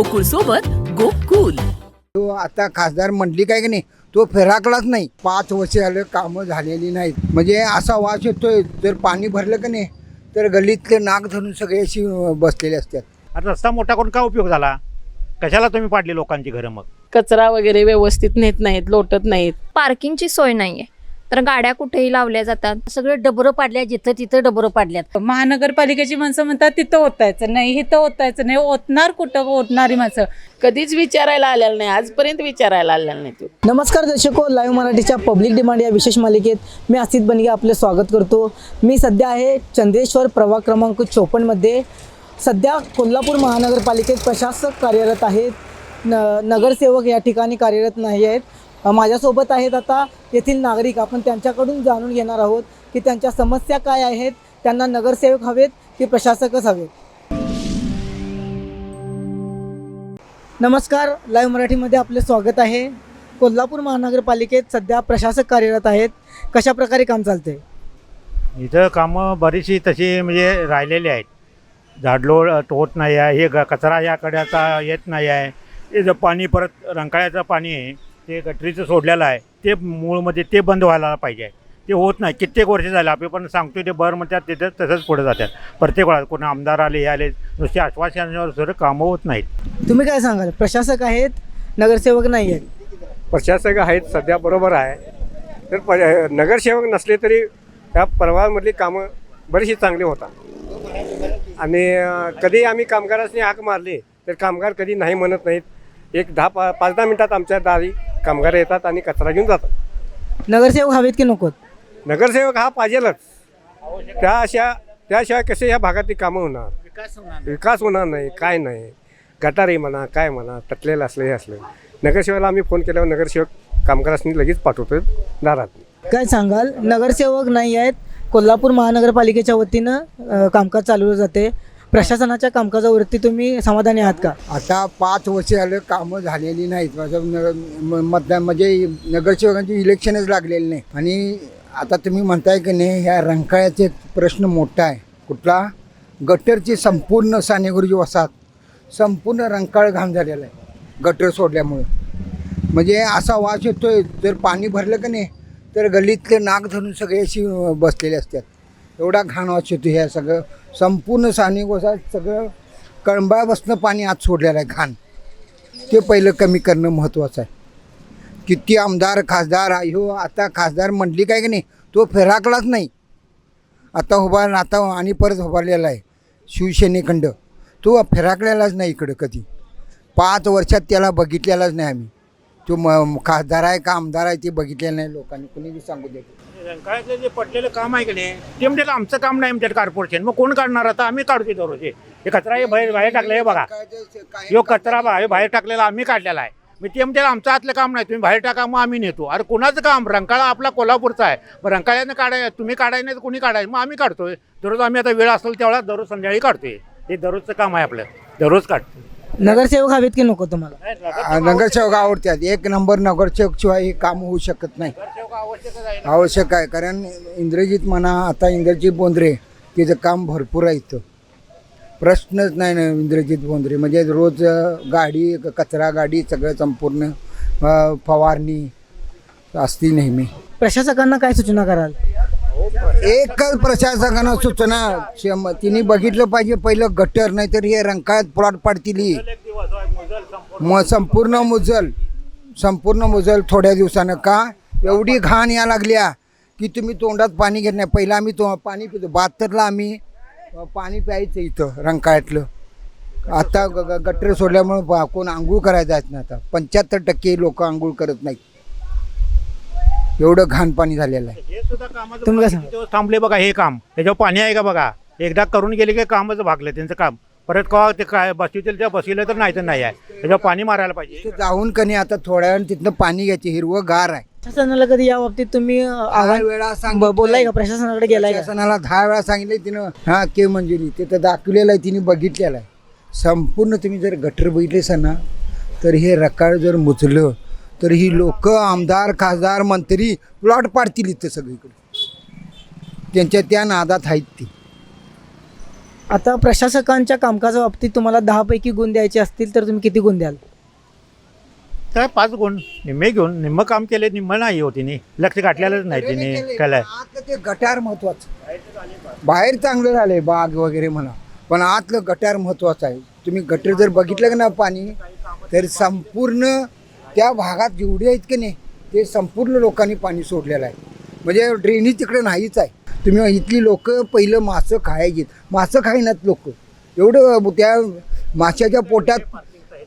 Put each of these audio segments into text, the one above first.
गोकुळ सोबत गोकुल. तो आता खासदार म्हणली काय की नाही तो फिराकलाच नाही. पाच वर्ष झालं कामं झालेली नाहीत. म्हणजे असा वास येतोय जर पाणी भरलं का नाही तर गल्लीतले नाक धरून सगळे अशी बसलेले असतात. आता रस्ता मोठा करून का उपयोग झाला? कशाला तुम्ही पाडली लोकांची घरं मग? कचरा वगैरे व्यवस्थित नेत नाहीत लोटत नाहीत. पार्किंगची सोय नाहीये. तर गाड्या कुठेही लावल्या जातात. सगळे डबरं पाडल्या जिथं तिथं डबरं पाडल्यात. महानगरपालिकेची माणसं म्हणतात तिथं ओतायचं नाही इथं ओतायचं नाही ओतणार कुठं ओतणारी माणसं. कधीच विचारायला आलेलं नाही आजपर्यंत विचारायला आलेलं नाही तू. नमस्कार दर्शको लाईव्ह मराठीच्या पब्लिक डिमांड या विशेष मालिकेत मी आसित बनिगे आपले स्वागत करतो. मी सध्या आहे चंद्रेश्वर प्रभाग क्रमांक चोपन्नमध्ये सध्या कोल्हापूर महानगरपालिकेत प्रशासक कार्यरत आहेत. न नगरसेवक या ठिकाणी कार्यरत नाही आहेत. माझ्यासोबत आहेत आता येथील नागरिक. आपण त्यांच्याकडून जाणून घेणार आहोत की त्यांच्या समस्या काय आहेत त्यांना नगरसेवक हवेत की प्रशासकच हवेत? नमस्कार लाईव्ह मराठीमध्ये आपले स्वागत आहे. कोल्हापूर महानगरपालिकेत सध्या प्रशासक कार्यरत आहेत. कशा प्रकारे काम चालते इथं कामं बरीचशी तशी म्हणजे राहिलेली आहेत. झाडलोड होत नाही आहे हे ग- कचरा या कड्याचा येत नाही आहे. हे पाणी परत रंकाळ्याचं पाणी आहे. ते गटरीचं सोडलेलं आहे. ते मूळमध्ये ते बंद व्हायला पाहिजे ते होत नाही. कित्येक वर्ष झाले आपण पण सांगतो ते बरं म्हणतात तिथं तसंच पुढे जातात. प्रत्येक वेळा कोणी आमदार आले हे आले नुसते आश्वासनावर सर कामं होत नाहीत. तुम्ही काय सांगाल? प्रशासक आहेत नगरसेवक नाही आहेत? प्रशासक आहेत सध्या बरोबर आहे. तर प नगरसेवक नसले तरी त्या परवामधली कामं बरीचशी चांगली होतात. आणि कधी आम्ही कामगारांनी हाक मारली तर कामगार कधी नाही म्हणत नाहीत. एक दहा पा पाच दहा मिनटात आमच्या दारी कामगार येतात आणि कचरा घेऊन जातात. नगरसेवक हवेत की नकोत? नगरसेवक हा पाहिजेलच. त्या अशा त्याशिवाय कसे ह्या भागातली कामं होणार? विकास होणार नाही. काय नाही. गटारी म्हणा काय म्हणा तटलेलं असलं हे असलं. नगरसेवकाला आम्ही फोन केल्यावर नगरसेवक कामगारांनी लगेच पाठवतो दारात. काय सांगाल? नगरसेवक नाही आहेत. कोल्हापूर महानगरपालिकेच्या वतीनं अ, कामकाज चालवलं जाते. प्रशासनाच्या कामकाजावरती तुम्ही समाधानी आहात का? आता पाच वर्ष झालं कामं झालेली नाहीत. माझं न- म- मतदान म्हणजे नगरसेवकांची इलेक्शनच लागलेली नाही. आणि आता तुम्ही म्हणताय की नाही ह्या रंकाळ्याचे प्रश्न मोठा आहे. कुठला? गटरची संपूर्ण सानेगुरुजी वसाहत संपूर्ण रंकाळ घाण झालेला आहे गटर सोडल्यामुळे. म्हणजे असा वास येतोय जर पाणी भरलं का नाही तर गल्लीतले नाक धरून सगळे अशी बसलेले असतात. एवढा घाण वाच येतो ह्या सगळं. संपूर्ण साने गोसा सगळं कळंबापासनं पाणी आत सोडलेलं आहे घाण. ते पहिलं कमी करणं महत्त्वाचं आहे. किती आमदार खासदार ह्यो आता खासदार म्हणली काय की नाही तो फिराकलाच नाही. आता उभा आता आणि परत उभारलेला आहे शिवसेनेखंड तो फिराकलेलाच नाही इकडं कधी. पाच वर्षात त्याला बघितलेलाच नाही आम्ही. तो म खासदार आहे का आमदार आहे ते बघितलेलं नाही लोकांनी. कुणी सांगू दे. रंकाळ्यातलं जे पडलेलं काम आहे की नाही ते म्हणजे आमचं काम नाही आमच्यात कॉर्पोरेशन मग कोण काढणार आता? आम्ही काढतो दररोज हे. हे कचरा हे बाहेर बाहेर टाकलं हे बघा. यो कचरा बा हे बाहेर टाकलेला आम्ही काढलेला आहे. मग ते म्हणजे आमचं आतलं काम नाही. तुम्ही बाहेर टाका मग आम्ही नेतो. अरे कोणाचं काम? रंकाळा आपला कोल्हापूरचा आहे. मग रंकाळ्यानं काढाय तुम्ही काढाय नाही तर कोणी काढाय? मग आम्ही काढतोय. दररोज आम्ही आता वेळ असेल तेवढा दररोज संध्याकाळी काढतोय. हे दररोजचं काम आहे आपलं. दररोज काढतो नगरसेवक हवेत की नको तुम्हाला? नगरसेवक आवडतात. एक नंबर नगरसेवक शिवाय हे काम होऊ शकत नाही. आवश्यक आहे. कारण इंद्रजित म्हणा आता इंद्रजित बोंद्रे तिचं काम भरपूर आहे इथं. प्रश्नच नाही ना इंद्रजित बोंद्रे. म्हणजे रोज अं, गाडी क- कचरा गाडी सगळं संपूर्ण अं, फवारणी असती नेहमी. प्रशासकांना काय सूचना कराल? एकच प्रशासकानं सूचना शम- तिने बघितलं पाहिजे पहिलं गटर नाही तर हे रंकाळ्यात प्लॉट पाडतील ही. म संपूर्ण मुजल संपूर्ण मुजल थोड्या दिवसानं का? एवढी घाण या लागल्या की तुम्ही तोंडात पाणी घेत नाही. पहिलं आम्ही तो पाणी पितो. बहात्तरला आम्ही अ, पाणी प्यायचं इथं रंकाळ्यातलं. आता ग- ग- गटर सोडल्यामुळे बा- कोण आंघोळ करायला जात नाही आता. पंच्याहत्तर टक्के लोक आंघोळ करत नाहीत. एवढं घाण पाणी झालेलं आहे. हे सुद्धा कामाचं तुम्ही काय किती थांबले बघा हे काम. त्याच्यावर पाणी आहे का बघा? एकदा करून गेले की कामच भागलं त्यांचं काम. परत का ते काय बसवितील त्या बसविलं तर नाही तर नाही आहे. त्याच्यावर पाणी मारायला पाहिजे. तिथं जाऊन कनी आता थोड्या वेळानं तिथनं पाणी घ्यायचे हिरवं गार आहे. प्रशासनाला कधी या बाबतीत तुम्ही अ, दहा आव्हान वेळा ब- बोललाय का? प्रशासनाकडे गेलाय का? प्रशासनाला दहा वेळा सांगितलं तिनं हा के मंजुरी तिथं दाखवलेलं आहे तिने बघितलेलं आहे. संपूर्ण तुम्ही जर गटर बघितले ना तर हे रकाळ जर मुचलं तर ही लोक आमदार खासदार मंत्री प्लॉट पाडतील इथं सगळीकडे. त्यांच्या त्या नादात आहेत ती. आता प्रशासकांच्या कामकाजा बाबतीत तुम्हाला दहापैकी गुण द्यायचे असतील तर तुम्ही किती गुण द्याल? काय पाच गुण. निम्मे घेऊन निम्म काम केले निम्म नाही होती नी लक्ष गाठलेलंच नाही तिने केलंय. आतलं ते गटार महत्वाचं. बाहेर चांगलं झालंय बाग वगैरे म्हणा. पण आतलं गटार महत्वाचं आहे. तुम्ही गटर जर बघितलं का ना पाणी तर संपूर्ण त्या भागात जेवढे आहेत की नाही ते संपूर्ण लोकांनी पाणी सोडलेलं आहे. म्हणजे ड्रेनेज तिकडे नाहीच आहे. तुम्ही इथली लोक पहिलं मासं खायची मासं खाईनात लोक. एवढं त्या माशाच्या पोटात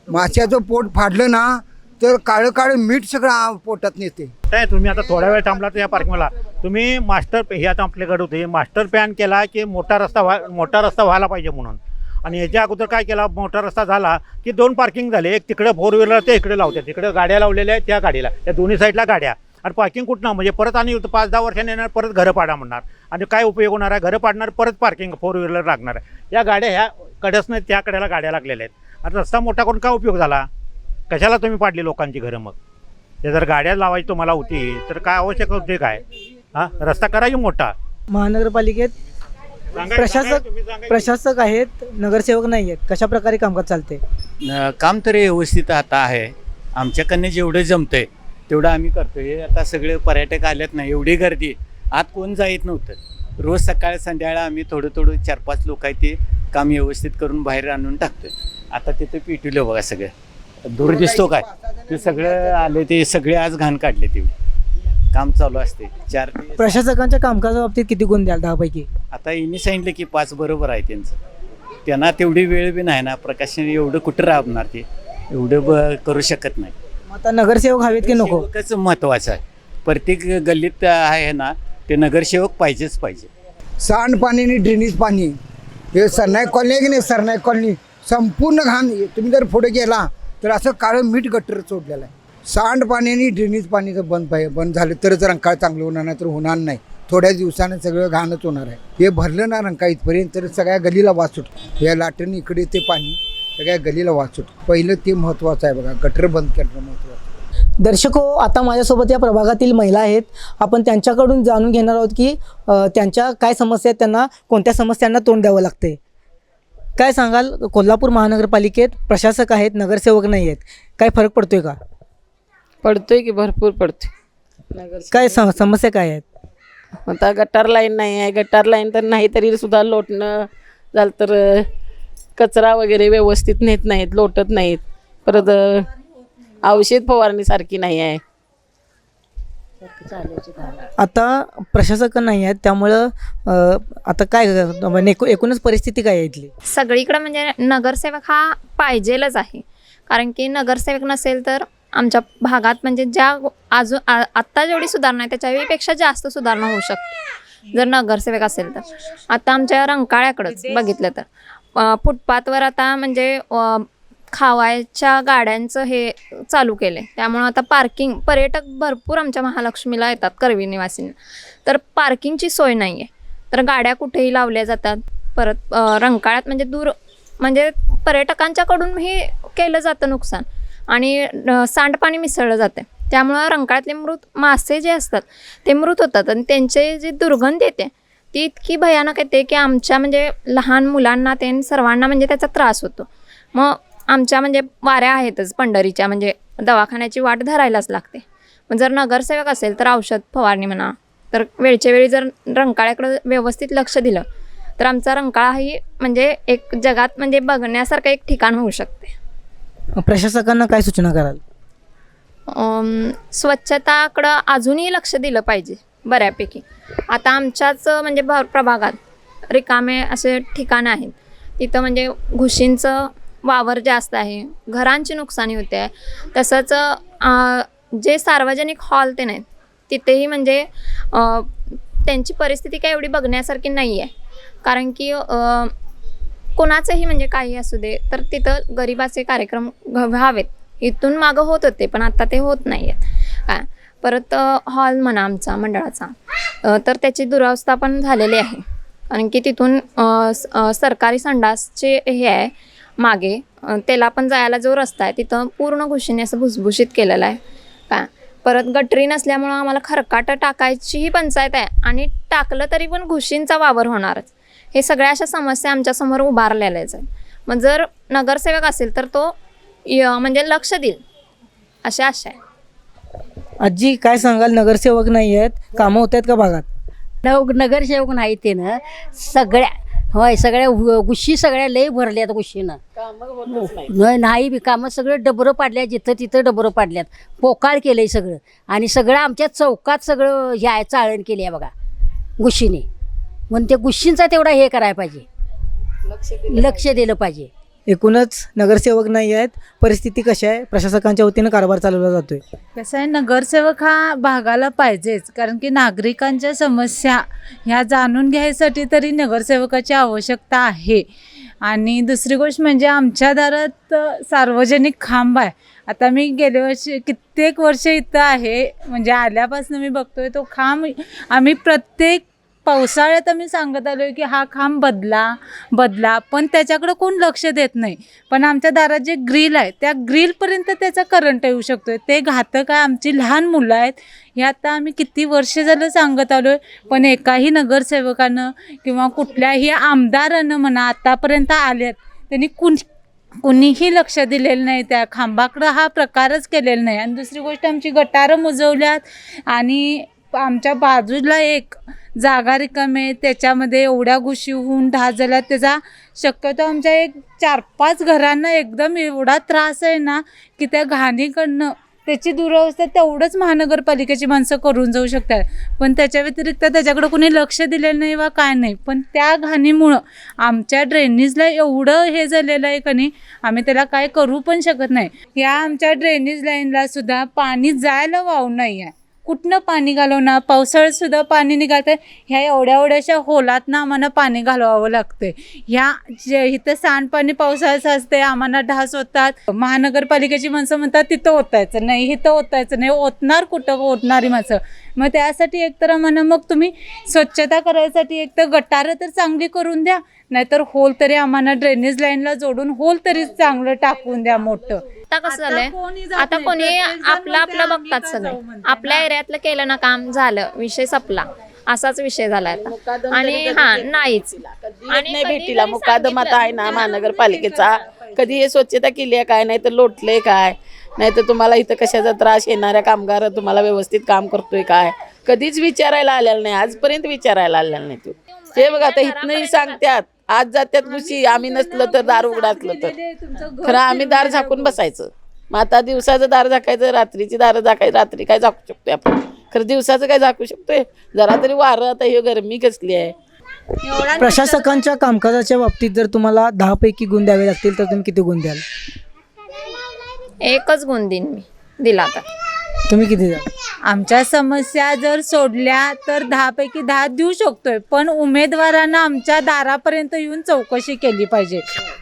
माशाचं पोट फाडलं ना तर काळं काळं मीठ सगळं पोटात नेते. काय तुम्ही आता थोडा वेळ थांबला तर या पार्किंगला. तुम्ही मास्टर हे आता आपल्याकडे होते. मास्टर प्लॅन केला की मोठा रस्ता व्हा मोठा रस्ता व्हायला पाहिजे म्हणून. आणि याच्या अगोदर काय केला मोठा रस्ता झाला की दोन पार्किंग झाले. एक तिकडे फोर व्हीलर ते इकडे लावतात तिकडे गाड्या लावलेल्या आहेत त्या गाडीला. त्या दोन्ही साईडला गाड्या. आणि पार्किंग कुठं म्हणजे परत आणि पाच दहा वर्षांनी येणार परत घरं पाडा म्हणणार. आणि काय उपयोग होणार आहे? घरं पाडणार परत पार्किंग फोर व्हीलर लागणार आहे. या गाड्या ह्या कडेच नाही त्या कड्याला गाड्या लागलेल्या आहेत. आता रस्ता मोठा करून काय उपयोग झाला? कशाला तुम्ही पाडली लोकांची घरं मग? ते जर गाड्या लावायची तुम्हाला होती तर काय आवश्यक होते काय? हा? रस्ता करायची मोठा. महानगरपालिकेत प्रशासक. प्रशासक आहेत नगरसेवक नाही आहेत. कशा प्रकारे कामकाज चालते न- काम तर व्यवस्थित आता आहे. आमच्याकडनं जेवढं जमतंय तेवढं आम्ही करतोय. आता सगळे पर्यटक आलेत ना एवढी गर्दी. आत कोण जायत नव्हतं. रोज सकाळ संध्याकाळ आम्ही थोडं थोडं चार पाच लोक आहेत ते काम व्यवस्थित करून बाहेर आणून टाकतोय. आता तिथं पिटवलं बघा सगळं. दूर दिसतो काय? ते सगळं आले ते सगळे आज घाण काढले तेवढे काम चालू असते चार ते प्रशासकांच्या कामकाजा बाबतीत किती गुण द्याल दहापैकी? आता यांनी सांगितलं की पाच बरोबर आहे त्यांचं. त्यांना तेवढी वेळ बी नाही ना प्रकाशन एवढं कुठं राबणार ते? एवढं ब करू शकत नाही. मग आता नगरसेवक हवेत की नको? नगरसेवकच महत्वाचं आहे. प्रत्येक गल्लीत आहे ना ते नगरसेवक पाहिजेच पाहिजे. सांडपाणी आणि ड्रेनेज पाणी. हे सरनाईक कॉलनी आहे की नाही? सरनाईक कॉलनी. संपूर्ण घाण तुम्ही जर पुढे गेला तर असं काळं मीठ गटर सोडलेलं आहे. सांडपाणी आणि ड्रेनेज पाणी जर बंद पाहिजे बंद झालं तरच रंकाळ चांगलं होणार नाही तर होणार नाही. थोड्या दिवसानं सगळं घाणच होणार आहे. हे भरलं ना रंकाळ इथपर्यंत तर सगळ्या गलीला वास सुटतो या लाटणी इकडे ते पाणी सगळ्या गलीला वास सुटतो पहिलं ते महत्त्वाचं आहे बघा गटर बंद करणं महत्त्वाचं आहे. दर्शको आता माझ्यासोबत या प्रभागातील महिला आहेत. आपण त्यांच्याकडून जाणून घेणार आहोत की अ, त्यांच्या काय समस्या आहेत त्यांना कोणत्या समस्यांना तोंड द्यावं लागते काय सांगाल? कोल्हापूर महानगरपालिकेत प्रशासक आहेत नगरसेवक नाही आहेत. काय फरक पडतोय का? पडतोय की भरपूर पडतोय. नगर काय सम समस्या काय आहेत? आता गटार लाईन नाही आहे. गटार लाईन तर नाही तरी सुद्धा लोटणं झालं तर कचरा वगैरे व्यवस्थित नेत नाहीत लोटत नाहीत. परत औषध फवारणीसारखी नाही आहे. आता प्रशासक नाही आहेत त्यामुळं अ, आता काय म्हणजे एकू- एकूणच परिस्थिती काय आहे इथली? सगळीकडे म्हणजे नगरसेवक हा पाहिजेलच आहे. कारण की नगरसेवक नसेल तर आमच्या भागात म्हणजे ज्या अजून आ- आत्ता जेवढी सुधारणा आहे त्याच्यापेक्षा जास्त सुधारणा होऊ शकते. जर नगरसेवक असेल तर. आता आमच्या रंकाळ्याकडंच बघितलं तर. फुटपाथवर आता म्हणजे खावायच्या गाड्यांचं हे चालू केलं आहे त्यामुळं आता पार्किंग पर्यटक भरपूर आमच्या महालक्ष्मीला येतात करवी निवासींना. तर पार्किंगची सोय नाही आहे तर गाड्या कुठेही लावल्या जातात. परत रंकाळ्यात म्हणजे दूर म्हणजे पर्यटकांच्याकडून हे केलं जातं नुकसान. आणि सांडपाणी मिसळलं जातं. त्यामुळं रंकाळ्यातले मृत मासे जे असतात ते मृत होतात आणि त्यांचे जे दुर्गंध येते ती इतकी भयानक येते की आमच्या म्हणजे लहान मुलांना ते सर्वांना म्हणजे त्याचा त्रास होतो. मग आमच्या म्हणजे वाऱ्या आहेतच पंढरीच्या म्हणजे दवाखान्याची वाट धरायलाच लागते. मग जर नगरसेवक असेल तर औषध फवारणी म्हणा तर वेळच्या वेळी जर रंकाळ्याकडं व्यवस्थित लक्ष दिलं तर आमचा रंकाळा ही म्हणजे एक जगात म्हणजे बघण्यासारखं एक ठिकाण होऊ शकते. प्रशासकांना काय सूचना कराल? अम, स्वच्छताकडं अजूनही लक्ष दिलं पाहिजे बऱ्यापैकी. आता आमच्याच म्हणजे भ प्रभागात रिकामे असे ठिकाणं आहेत. तिथं म्हणजे घुशींचं वावर जास्त आहे घरांची नुकसानी होते. आहे तसंच जे सार्वजनिक हॉल ते नाहीत तिथेही म्हणजे त्यांची परिस्थिती काय एवढी बघण्यासारखी नाही आहे कारण की अ, कोणाचंही म्हणजे काही असू दे तर तिथं गरिबाचे कार्यक्रम घ- व्हावेत. इथून मागं होत होते पण आता ते होत नाही आहेत काय परत हॉल म्हणा आमचा मंडळाचा तर त्याची दुरावस्था पण झालेली आहे. कारण की तिथून सरकारी संडासचे हे आहे मागे त्याला पण जायला जो रस्ता आहे तिथं पूर्ण घुशीने असं भुसभुशीत केलेलं आहे. काय परत गटरी नसल्यामुळं आम्हाला खरकाटं टाकायचीही पंचायत आहे आणि टाकलं तरी पण घुशींचा वावर होणारच. हे सगळ्या अशा समस्या आमच्यासमोर उभारलेल्याच आहेत. मग जर नगरसेवक असेल तर तो य- म्हणजे लक्ष देईल. अशी आशा आहे. आजी काय सांगाल? नगरसेवक नाही आहेत कामं होत आहेत का भागात? नव नगरसेवक नाही ते ना. सगळ्या होय सगळ्या गु- गुशी सगळ्या लय भरल्यात गुशीनं नाही नाही बी कामं सगळं डबरं पाडल्यात जिथं तिथं डबरं पाडल्यात. पोकाळ केलंय सगळं. आणि सगळं आमच्या चौकात सगळं हे आहे चाळण केली आहे बघा गुशीने म्हणून त्या गुशींचा तेवढा हे करायला पाहिजे. लक्ष दिलं पाहिजे. एकूणच नगरसेवक नाही आहेत. परिस्थिती कशी आहे? प्रशासकांच्या वतीनं कारभार चालवला जातोय. कसं आहे नगरसेवक हा भागाला पाहिजेच. कारण की नागरिकांच्या समस्या ह्या जाणून घ्यायसाठी तरी नगरसेवकाची आवश्यकता आहे. आणि दुसरी गोष्ट म्हणजे आमच्या दारात सार्वजनिक खांब आहे. आता मी गेल्या वर्षी कित्येक वर्ष इथं आहे. म्हणजे आल्यापासून मी बघतोय तो खांब. आम्ही प्रत्येक पावसाळ्यात आम्ही सांगत आलो की हा खांब बदला बदला. पण त्याच्याकडं कोण लक्ष देत नाही. पण आमच्या दारात जे ग्रिल आहे त्या ग्रिलपर्यंत त्याचा करंट येऊ शकतो आहे ते घातक आहे आमची लहान मुलं आहेत. हे आता आम्ही किती वर्ष झालं सांगत आलो आहे पण एकाही नगरसेवकानं किंवा कुठल्याही आमदारानं म्हणा आत्तापर्यंत आल्यात त्यांनी कुण कुणीही लक्ष दिलेलं नाही त्या खांबाकडं. हा प्रकारच केलेला नाही. आणि दुसरी गोष्ट आमची गटारं मुजवल्यात आणि आमच्या बाजूला एक जागा रिकामे त्याच्यामध्ये एवढ्या घुशी होऊन ढा झाल्या त्याचा शक्यतो आमच्या एक चार पाच घरांना एकदम एवढा त्रास आहे ना की त्या घाणीकडनं त्याची दुरवस्था तेवढंच महानगरपालिकेची माणसं करून जाऊ शकतात. पण त्याच्या व्यतिरिक्त त्याच्याकडं कोणी लक्ष दिलेलं नाही वा काय नाही. पण त्या घाणीमुळं आमच्या ड्रेनेजला एवढं हे झालेलं आहे का नाही आम्ही त्याला काय करू पण शकत नाही. या आमच्या ड्रेनेज लाईनला सुद्धा पाणी जायला वाव नाही आहे. कुठनं पाणी घालवणार? पावसाळ्यातसुद्धा पाणी निघालतं ह्या एवढ्या एवढ्याशा होलातनं आम्हाला पाणी घालवावं लागतंय. ह्या जे इथं सांडपाणी पावसाळ्याचं असते आम्हाला ढास होतात. महानगरपालिकेची माणसं म्हणतात तिथं ओतायचं नाही इथं ओतायचं नाही ओतणार कुठं? ओतणारी माणसं. मग त्यासाठी एकतर आम्हाला मग तुम्ही स्वच्छता करायसाठी एक तर गटारं तर चांगली करून द्या नाहीतर होल तरी आम्हाला ड्रेनेज लाईनला जोडून होल तरी चांगलं टाकून द्या मोठं. आता कसं झालंय? कोणी आता आपलं आपलं बघतात का सगळे. आपल्या एरियातलं केलं ना काम झालं. विषय संपला. असाच विषय आता. आणि हा नाहीच. आणि नाही भेटीला. मुकादम आता आहे ना महानगरपालिकेचा. कधी हे स्वच्छता केली आहे काय? नाही तर लोटले काय? नाही तर तुम्हाला इथं कशाचा त्रास? येणाऱ्या कामगार तुम्हाला व्यवस्थित काम करतोय काय? कधीच विचारायला आलेलं नाही. आजपर्यंत विचारायला आलेलं नाही तू. ते बघा आता इथनंही सांगत्यात आज जात्यात गुशी आम्ही नसलं तर दार उघडा असलं तर. खरं आम्ही दार झाकून बसायचं. मग आता दिवसाचं दार झाकायचं रात्रीची दार झाकायचं रात्री काय झाकू शकतोय आपण? खरं दिवसाचं काय झाकू शकतोय? जरा तरी वारं आता हे गरमी कसली आहे? प्रशासकांच्या कामकाजाच्या बाबतीत जर तुम्हाला दहा पैकी गुण द्यावे लागतील तर तुम्ही किती गुण द्याल? एकच गुण देईन मी. दिला तर. तुम्ही किती द्याल आमच्या समस्या जर सोडल्या तर दहापैकी दहा देऊ शकतोय. पण उमेदवारांना आमच्या दारापर्यंत येऊन चौकशी केली पाहिजे.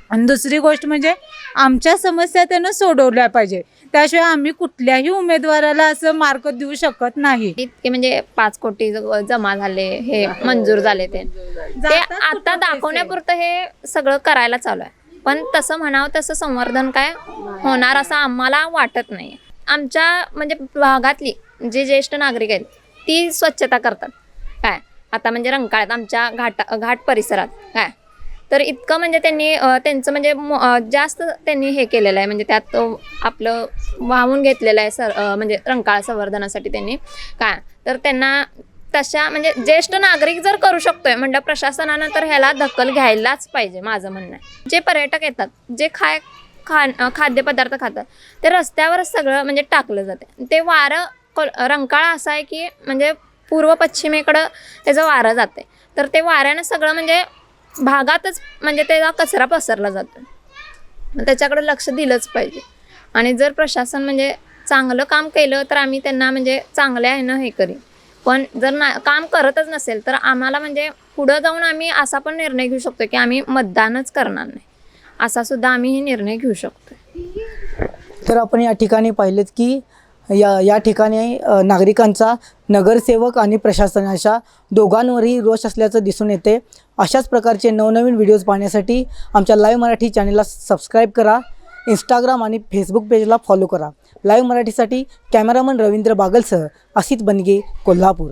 आणि दुसरी गोष्ट म्हणजे आमच्या समस्या त्यानं सोडवल्या पाहिजे. त्याशिवाय आम्ही कुठल्याही उमेदवाराला असं मार्क देऊ शकत नाही. इतके म्हणजे पाच कोटी ज- जमा झाले हे मंजूर झाले ते. ते आता दाखवण्यापुरतं हे सगळं करायला चालू आहे. पण तसं म्हणावं तसं संवर्धन काय होणार असं आम्हाला वाटत नाही आमच्या म्हणजे भागातली जे ज्येष्ठ नागरिक आहेत ती स्वच्छता करतात. काय? आता म्हणजे रंकाळ्यात आमच्या घाट घाट परिसरात. काय? तर इतकं म्हणजे त्यांनी त्यांचं म्हणजे जास्त त्यांनी हे केलेलं आहे. म्हणजे त्यात आपलं वाहून घेतलेलं आहे सर म्हणजे रंकाळा संवर्धनासाठी त्यांनी. काय? तर त्यांना तशा म्हणजे ज्येष्ठ नागरिक जर करू शकतोय म्हणलं प्रशासनानं तर ह्याला दखल घ्यायलाच पाहिजे माझं म्हणणं आहे. जे पर्यटक येतात जे खाय खा खाद्यपदार्थ खातात. ते रस्त्यावरच सगळं म्हणजे टाकलं जाते. ते वारं कोल रंकाळा असा आहे की म्हणजे पूर्व पश्चिमेकडं त्याचं वारं जाते. तर ते वाऱ्यानं सगळं म्हणजे भागातच म्हणजे त्याचा कचरा पसरला जातो. त्याच्याकडं त्याच्याकडे लक्ष दिलंच पाहिजे. आणि जर प्रशासन म्हणजे चांगलं काम केलं तर आम्ही त्यांना म्हणजे चांगल्या ह्यानं हे करीन. पण जर ना काम करतच नसेल तर आम्हाला म्हणजे पुढं जाऊन आम्ही असा पण निर्णय घेऊ शकतो की आम्ही मतदानच करणार नाही. असा सुद्धा आम्ही हे निर्णय घेऊ शकतो तर आपण या ठिकाणी पाहिलेत की या या ठिकाणी नागरिकांचा नगरसेवक आणि प्रशासन अशा दोघांवरही रोष असल्याचं दिसून येते. अशाच प्रकारचे नवनवीन व्हिडिओज पाहण्यासाठी आमच्या लाईव्ह मराठी चॅनलला सबस्क्राईब करा. इंस्टाग्राम आणि फेसबुक पेजला फॉलो करा. लाईव्ह मराठीसाठी कॅमेरामन रवींद्र बागलसह असित बनगे कोल्हापूर.